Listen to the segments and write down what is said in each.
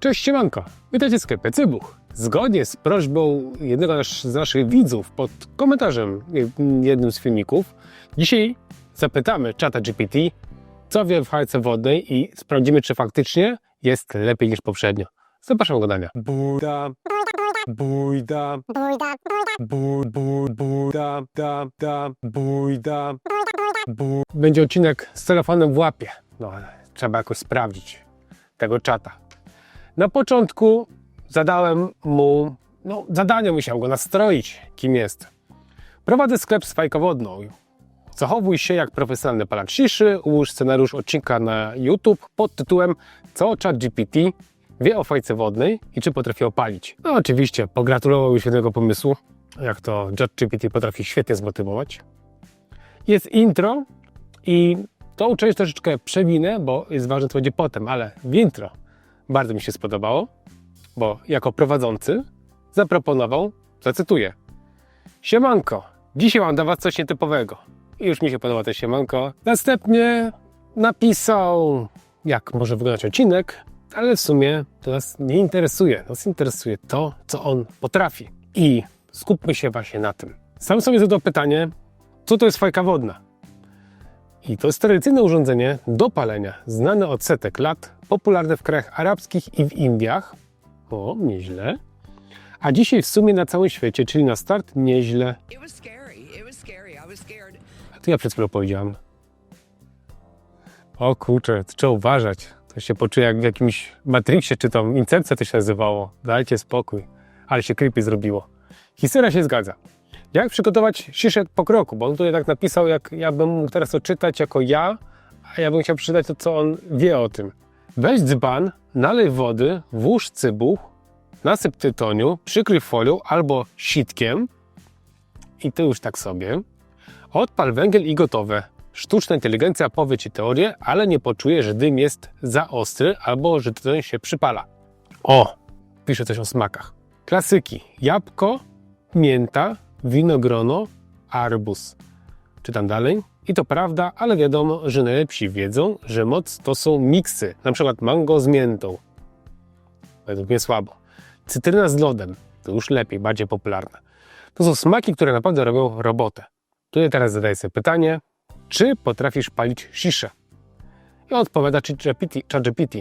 Cześć siemanko, witajcie w sklepie Cybuch. Zgodnie z prośbą jednego z naszych widzów pod komentarzem jed- jednym z filmików, dzisiaj zapytamy czata GPT, co wie w hajce wodnej i sprawdzimy, czy faktycznie jest lepiej niż poprzednio. Zapraszam go Dania. Buda, bujda, Bójda, bu, bu, buda, da, da, bujda, bu. Będzie odcinek z telefonem w łapie. No, ale trzeba jakoś sprawdzić tego czata. Na początku zadałem mu, no, zadanie musiał go nastroić, kim jest. Prowadzę sklep z fajkowodną. Zachowuj się jak profesjonalny palacz ciszy, ułóż scenariusz odcinka na YouTube pod tytułem Co chat GPT wie o fajce wodnej i czy potrafi opalić. No oczywiście, pogratulował mi świetnego pomysłu, jak to chat GPT potrafi świetnie zmotywować. Jest intro i tą część troszeczkę przewinę, bo jest ważne co będzie potem, ale w intro bardzo mi się spodobało, bo jako prowadzący zaproponował, zacytuję, Siemanko, dzisiaj mam dla Was coś nietypowego. I już mi się podoba to siemanko. Następnie napisał, jak może wyglądać odcinek, ale w sumie to nas nie interesuje. Nas interesuje to, co on potrafi. I skupmy się właśnie na tym. Sam sobie zadał pytanie, co to jest fajka wodna? I to jest tradycyjne urządzenie do palenia, znane od setek lat, popularne w krajach arabskich i w Indiach. O, nieźle. A dzisiaj w sumie na całym świecie, czyli na start nieźle. Scared. To ja przed chwilą powiedziałam. O kurczę, trzeba uważać. To się poczuje jak w jakimś Matrixie, czy tam Incepcja to się nazywało. Dajcie spokój. Ale się creepy zrobiło. Historia się zgadza. Jak przygotować szyszek po kroku? Bo on tutaj tak napisał, jak ja bym mógł teraz to czytać jako ja, a ja bym chciał przeczytać to, co on wie o tym. Weź dzban, nalej wody, włóż cybuch, nasyp tytoniu, przykryj folią albo sitkiem i ty już tak sobie. Odpal węgiel i gotowe. Sztuczna inteligencja powie ci teorię, ale nie poczuje, że dym jest za ostry albo że tytoń się przypala. O, pisze coś o smakach. Klasyki. Jabłko, mięta, winogrono, arbuz. Czytam dalej. I to prawda, ale wiadomo, że najlepsi wiedzą, że moc to są miksy, na przykład mango z miętą. Według mnie słabo. Cytryna z lodem, to już lepiej, bardziej popularne. To są smaki, które naprawdę robią robotę. Tutaj teraz zadaję sobie pytanie, czy potrafisz palić sziszę? I odpowiada ChatGPT.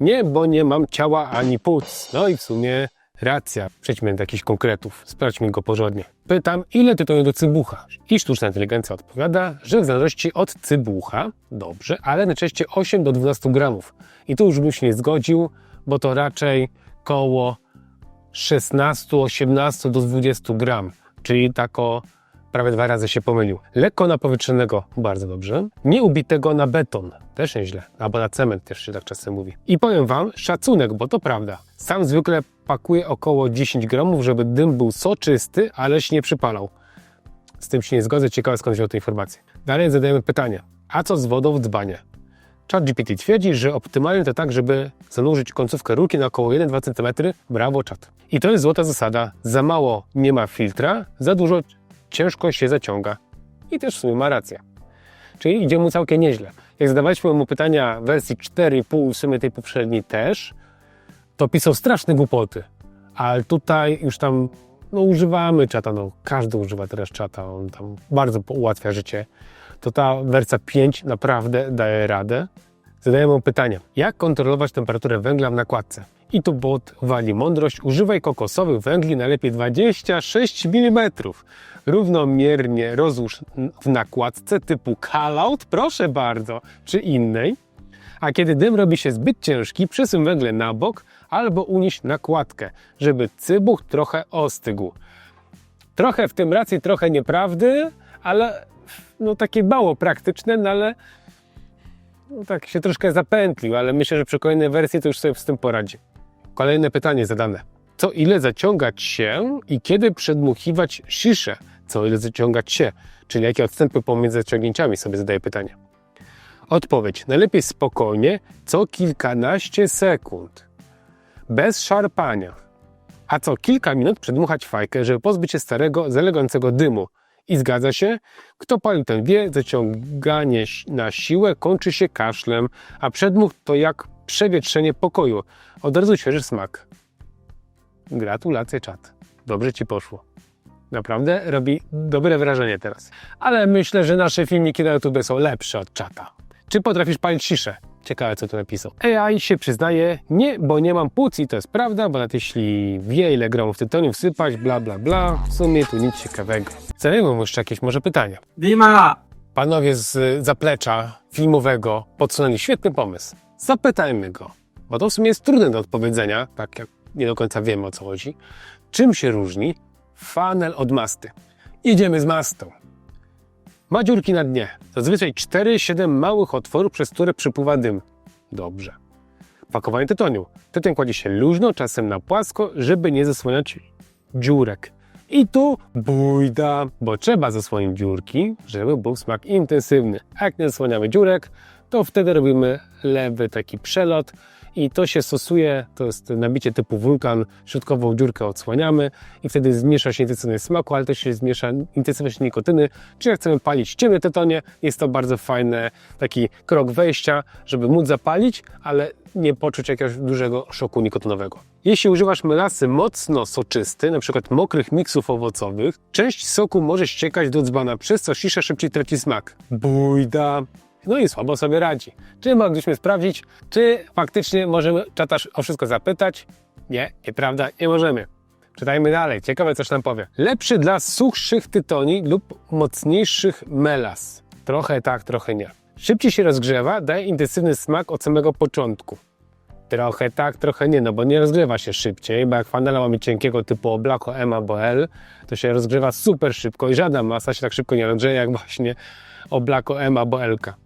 Nie, bo nie mam ciała ani płuc. No i w sumie racja. Przejdźmy do jakichś konkretów. Sprawdźmy go porządnie. Pytam, ile tytoniu do cybucha? I sztuczna inteligencja odpowiada, że w zależności od cybucha, dobrze, ale najczęściej 8 do 12 gramów. I tu już bym się nie zgodził, bo to raczej koło 16, 18 do 20 gram, czyli tako prawie dwa razy się pomylił. Lekko napowietrzonego, bardzo dobrze. Nie ubitego na beton, też nieźle, albo na cement też się tak czasem mówi. I powiem Wam, szacunek, bo to prawda. Sam zwykle pakuję około 10 gramów, żeby dym był soczysty, ale się nie przypalał. Z tym się nie zgodzę, ciekawe skąd wziął tę informację. Dalej zadajemy pytanie, a co z wodą w dzbanie? ChatGPT twierdzi, że optymalnie to tak, żeby zanurzyć końcówkę rurki na około 1-2 cm. Brawo, czat. I to jest złota zasada. Za mało nie ma filtra, za dużo ciężko się zaciąga. I też w sumie ma rację. Czyli idzie mu całkiem nieźle. Jak zadawaliśmy mu pytania w wersji 4,5 w sumie tej poprzedniej też, to pisał straszne głupoty. Ale tutaj już tam no, używamy czata, no każdy używa teraz czata, on tam bardzo ułatwia życie. To ta wersja 5 naprawdę daje radę. Zadaję mu pytanie, jak kontrolować temperaturę węgla w nakładce? I tu bot wali mądrość, używaj kokosowych węgli najlepiej 26 mm. Równomiernie rozłóż w nakładce typu callout, proszę bardzo, czy innej. A kiedy dym robi się zbyt ciężki, przesuń węgle na bok albo unieś nakładkę, żeby cybuch trochę ostygł. Trochę w tym racji, trochę nieprawdy, ale no takie mało praktyczne, no ale no tak się troszkę zapętlił, ale myślę, że przy kolejnej wersji to już sobie z tym poradzi. Kolejne pytanie zadane. Co ile zaciągać się i kiedy przedmuchiwać sziszę? Co ile zaciągać się? Czyli jakie odstępy pomiędzy zaciągnięciami sobie zadaję pytanie. Odpowiedź. Najlepiej spokojnie, co kilkanaście sekund. Bez szarpania. A co kilka minut przedmuchać fajkę, żeby pozbyć się starego, zalegającego dymu. I zgadza się, kto palił ten wie, zaciąganie na siłę kończy się kaszlem, a przedmuch to jak przewietrzenie pokoju. Od razu świeży smak. Gratulacje, czat. Dobrze ci poszło. Naprawdę robi dobre wrażenie teraz. Ale myślę, że nasze filmiki na YouTube są lepsze od czata. Czy potrafisz palić ciszę? Ciekawe, co tu napisał. AI się przyznaje, nie, bo nie mam płuc i to jest prawda, bo nawet jeśli wie, ile gramów tytoniu wsypać, bla, bla, bla, w sumie tu nic ciekawego. Zadajmy mu jeszcze jakieś może pytania. Dima! Panowie z zaplecza filmowego podsunęli świetny pomysł. Zapytajmy go, bo to w sumie jest trudne do odpowiedzenia, tak jak nie do końca wiemy o co chodzi. Czym się różni funnel od masty? Jedziemy z mastą. Ma dziurki na dnie. Zazwyczaj 4-7 małych otworów, przez które przypływa dym. Dobrze. Pakowanie tytoniu. Tytoń kładzie się luźno, czasem na płasko, żeby nie zasłaniać dziurek. I tu bójda, bo trzeba zasłonić dziurki, żeby był smak intensywny. Jak nie zasłaniamy dziurek, to wtedy robimy lewy taki przelot i to się stosuje, to jest nabicie typu wulkan, środkową dziurkę odsłaniamy i wtedy zmniejsza się intensywność smaku, ale też się zmniejsza intensywność nikotyny, czyli jak chcemy palić ciemne tytonie, jest to bardzo fajny taki krok wejścia, żeby móc zapalić, ale nie poczuć jakiegoś dużego szoku nikotynowego. Jeśli używasz melasy mocno soczysty, przykład mokrych miksów owocowych, część soku może ściekać do dzbana, przez co szisza szybciej traci smak. Bójda! No i słabo sobie radzi. Czy mogliśmy sprawdzić, czy faktycznie możemy czatasz o wszystko zapytać? Nie, nieprawda, nie możemy. Czytajmy dalej, ciekawe coś nam powie. Lepszy dla suchszych tytoni lub mocniejszych melas. Trochę tak, trochę nie. Szybciej się rozgrzewa, daje intensywny smak od samego początku. Trochę tak, trochę nie, no bo nie rozgrzewa się szybciej, bo jak fanela mamy cienkiego typu Oblako M albo L, to się rozgrzewa super szybko i żadna masa się tak szybko nie rozgrzeje jak właśnie Oblako M albo L. -ka.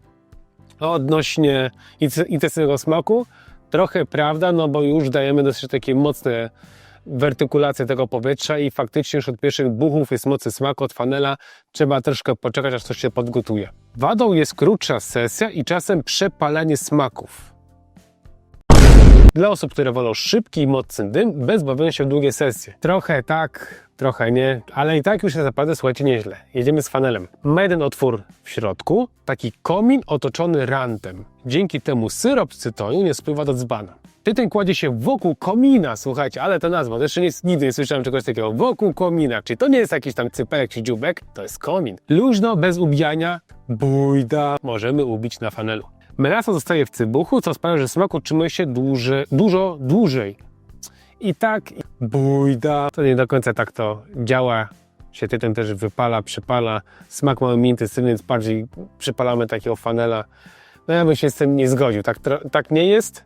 Odnośnie inten- intensywnego smaku, trochę prawda, no bo już dajemy dosyć takie mocne wertykulacje tego powietrza i faktycznie już od pierwszych buchów jest mocny smak od fanela. Trzeba troszkę poczekać, aż coś się podgotuje. Wadą jest krótsza sesja i czasem przepalanie smaków. Dla osób, które wolą szybki i mocny dym, bez bawienia się w długie sesje. Trochę tak, trochę nie, ale i tak już jest naprawdę, słuchajcie, nieźle. Jedziemy z fanelem. Ma jeden otwór w środku, taki komin otoczony rantem. Dzięki temu syrop z cytoniu nie spływa do dzbana. Tytoń kładzie się wokół komina, słuchajcie, ale to nazwa, to jeszcze nie, nigdy nie słyszałem czegoś takiego. Wokół komina, czyli to nie jest jakiś tam cypelek czy dziubek, to jest komin. Luźno, bez ubijania, bójda, możemy ubić na fanelu. Melasa zostaje w cybuchu, co sprawia, że smak utrzymuje się dłuże, dużo dłużej. I tak, bójda, to nie do końca tak to działa. Się tytoń też wypala, przypala. Smak mamy intensywny, więc bardziej przypalamy takiego fanela. No ja bym się z tym nie zgodził. Tak, tak nie jest,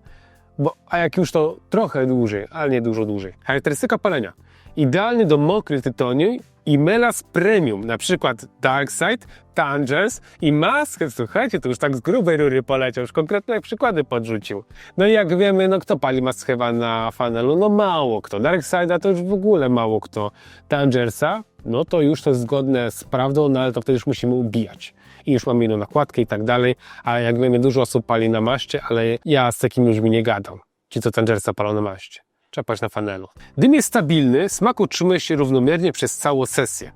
bo, a jak już to trochę dłużej, ale nie dużo dłużej. Charakterystyka palenia. Idealny do mokrych tytoni i melas premium, na przykład Darkside, Tangers i Maskę. Słuchajcie, to już tak z grubej rury poleciał, już konkretne przykłady podrzucił. No i jak wiemy, no kto pali Maskewa na fanelu? No mało kto. Darkside'a to już w ogóle mało kto. Tangersa, no to już to jest zgodne z prawdą, no ale to wtedy już musimy ubijać. I już mamy inną nakładkę i tak dalej, ale jak wiemy, dużo osób pali na maście, ale ja z takimi ludźmi nie gadam. Ci, co Tangersa palą na maście. Trzeba paść na fanelu. Dym jest stabilny, smak utrzymuje się równomiernie przez całą sesję.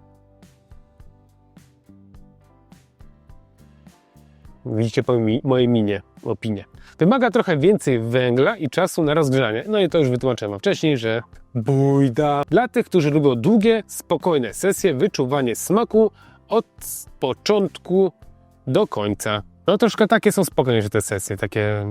Widzicie po mi, mojej minie, opinie. Wymaga trochę więcej węgla i czasu na rozgrzanie. No i to już wytłumaczyłem wcześniej, że bójda. Dla tych, którzy lubią długie, spokojne sesje, wyczuwanie smaku od początku do końca. No troszkę takie są spokojniejsze te sesje, takie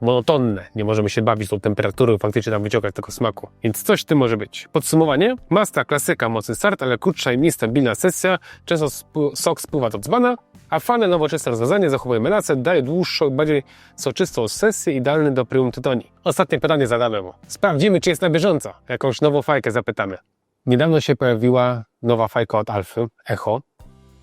monotonne. Nie możemy się bawić tą temperaturą faktycznie tam wyciągać tego smaku. Więc coś w tym może być. Podsumowanie. Masta, klasyka, mocny start, ale krótsza i mniej stabilna sesja. Często sok spływa do dzbana, a fane nowoczesne rozwiązanie zachowuje melasę, daje dłuższą, bardziej soczystą sesję, idealny do pryum tytoni. Ostatnie pytanie zadamy mu. Sprawdzimy, czy jest na bieżąco. Jakąś nową fajkę zapytamy. Niedawno się pojawiła nowa fajka od Alfy, Echo.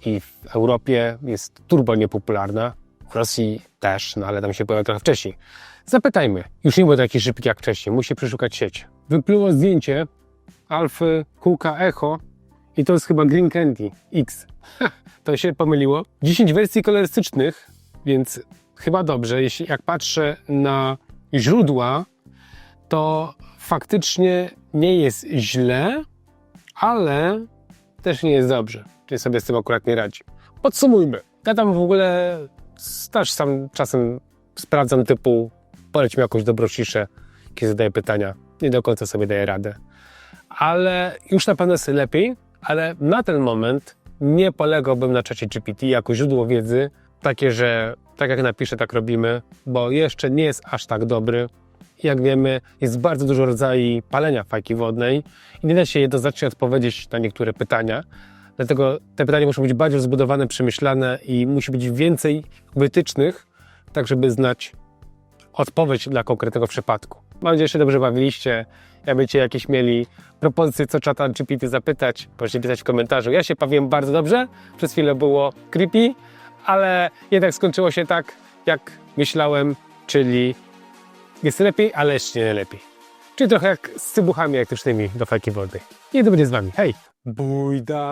I w Europie jest turbo niepopularna. W Rosji też, no ale tam się pojawia trochę wcześniej. Zapytajmy. Już nie było taki szybki jak wcześniej. Musi przeszukać sieć. Wypluło zdjęcie Alfy kółka Echo i to jest chyba Green Candy X. To się pomyliło. 10 wersji kolorystycznych, więc chyba dobrze. Jeśli jak patrzę na źródła, to faktycznie nie jest źle, ale też nie jest dobrze. Czyli sobie z tym akurat nie radzi. Podsumujmy. Ja tam w ogóle też sam czasem sprawdzam typu poleć mi jakąś dobrą ciszę, kiedy zadaję pytania. Nie do końca sobie daję radę. Ale już na pewno jest lepiej, ale na ten moment nie polegałbym na czacie GPT jako źródło wiedzy, takie, że tak jak napiszę, tak robimy, bo jeszcze nie jest aż tak dobry. Jak wiemy, jest bardzo dużo rodzajów palenia fajki wodnej i nie da się jednoznacznie odpowiedzieć na niektóre pytania. Dlatego te pytania muszą być bardziej rozbudowane, przemyślane i musi być więcej wytycznych, tak żeby znać odpowiedź dla konkretnego przypadku. Mam nadzieję, że się dobrze bawiliście. Jak będziecie jakieś mieli propozycje, co czata GPT zapytać, możecie pisać w komentarzu. Ja się bawiłem bardzo dobrze, przez chwilę było creepy, ale jednak skończyło się tak, jak myślałem, czyli jest lepiej, ale jeszcze nie lepiej. Czyli trochę jak z cybuchami elektrycznymi do fajki wodnej. I to będzie z wami. Hej! Bójda!